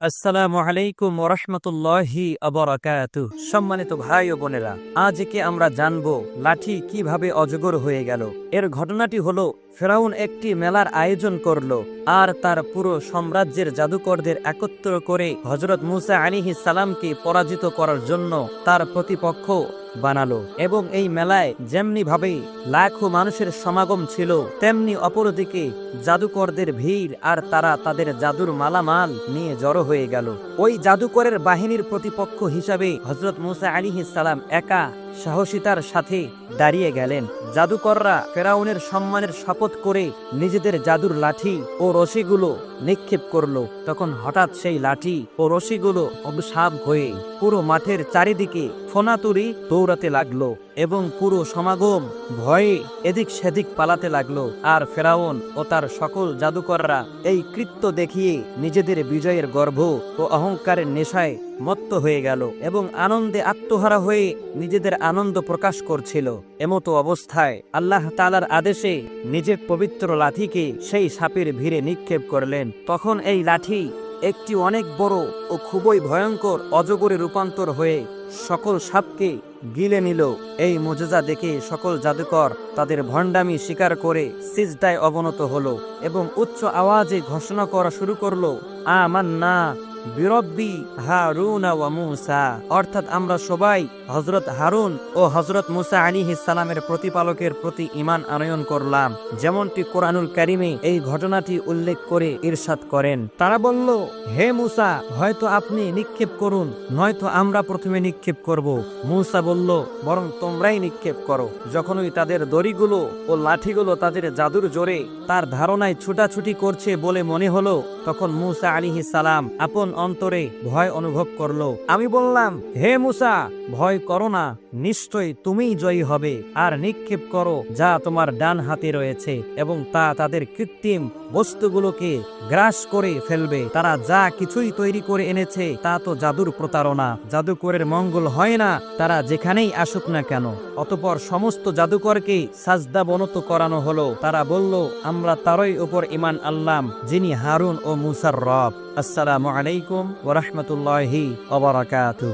আসসালামু আলাইকুম ওরহমতুল্লাহি আবরাকাতু সম্মানিত ভাই ও বোনেরা আজকে আমরা জানব লাঠি কীভাবে অজগর হয়ে গেল? এর ঘটনাটি হলো, ফেরাউন একটি মেলার আয়োজন করল আর তার পুরো সাম্রাজ্যের জাদুকরদের একত্র করে হজরত মুসা আলিহি সালামকে পরাজিত করার জন্য তার প্রতিপক্ষ বানালো এবং এই মেলায় যেমনি ভাবে লাখো মানুষের সমাগম ছিল, তেমনি অপরদিকে জাদুকরদের ভিড় আর তারা তাদের জাদুর মালামাল নিয়ে জড়ো হয়ে গেল। ওই জাদুকরের বাহিনীর প্রতিপক্ষ হিসাবে হজরত মুসা আলী সালাম একা সাহসিতার সাথে দাঁড়িয়ে গেলেন। জাদুকররা ফেরাউনের সম্মানের শপথ করে নিজেদের জাদুর লাঠি ও রশিগুলো নিক্ষেপ করল। তখন হঠাৎ সেই লাঠি ও রশিগুলো অভিশাপ হয়ে পুরো মাঠের চারিদিকে ফোনাতুরি দৌড়াতে লাগল। এবং পুরো সমাগম ভয়ে এদিক সেদিক পালাতে লাগল। আর ফেরাউন ও তার সকল জাদুকররা এই কৃত্য দেখিয়ে নিজেদের বিজয়ের গর্ভ ও অহংকারের নেশায় মত্ত হয়ে গেল এবং আনন্দে আত্মহারা হয়ে নিজেদের আনন্দ প্রকাশ করছিল। এমতো অবস্থায় আল্লাহ তালার আদেশে নিজের পবিত্র লাঠিকে সেই সাপের ভিড়ে নিক্ষেপ করলেন। তখন এই লাঠি একটি অনেক বড় ও খুবই ভয়ঙ্কর অজগরে রূপান্তর হয়ে সকল সাপকে গিলে নিল। এই মোজেজা দেখে সকল জাদুকর তাদের ভণ্ডামি স্বীকার করে সিজদায় অবনত হলো এবং উচ্চ আওয়াজে ঘোষণা করা শুরু করল, আমান্না! বিরব্বি হারুন ওয়া মুসা। অর্থাৎ আমরা সবাই হজরত হারুন ও হজরত মুসা আলী সালামের প্রতিপালকের প্রতি ইমান আনয়ন করলাম। যেমনটি কোরআনুল কারিমে এই ঘটনাটি উল্লেখ করে ইরশাদ করেন। তারা বলল, হে মুসা, হয়তো আপনি নিক্ষেপ করুন, নয়তো আমরা প্রথমে নিক্ষেপ করব। মুসা বলল, বরং তোমরাই নিক্ষেপ করো। যখনই তাদের দড়িগুলো ও লাঠিগুলো তাদের জাদুর জোরে তার ধারণায় ছুটাছুটি করছে বলে মনে হলো, তখন মুসা আলিহি সালাম আপন অন্তরে ভয় অনুভব করল। আমি বললাম, হে মুসা, ভয় করো না, নিশ্চয়ই তুমিই জয়ী হবে। আর নিক্ষেপ করো যা তোমার ডান হাতে রয়েছে এবং তা তাদের কৃত্রিম বস্তুগুলোকে গ্রাস করে ফেলবে। তারা যা কিছুই তৈরি করে এনেছে, তা তো জাদুর প্রতারণা। জাদুকরের মঙ্গল হয় না, তারা যেখানেই আসুক না কেন। অতপর সমস্ত জাদুকরকে সাজদা বনত করানো হলো। তারা বলল, আমরা তারই উপর ইমান আল্লাম যিনি হারুন ও মুসার রব। আসসালামু আলাইকুম ওরহমতুল্লাহি ওবরাকাতু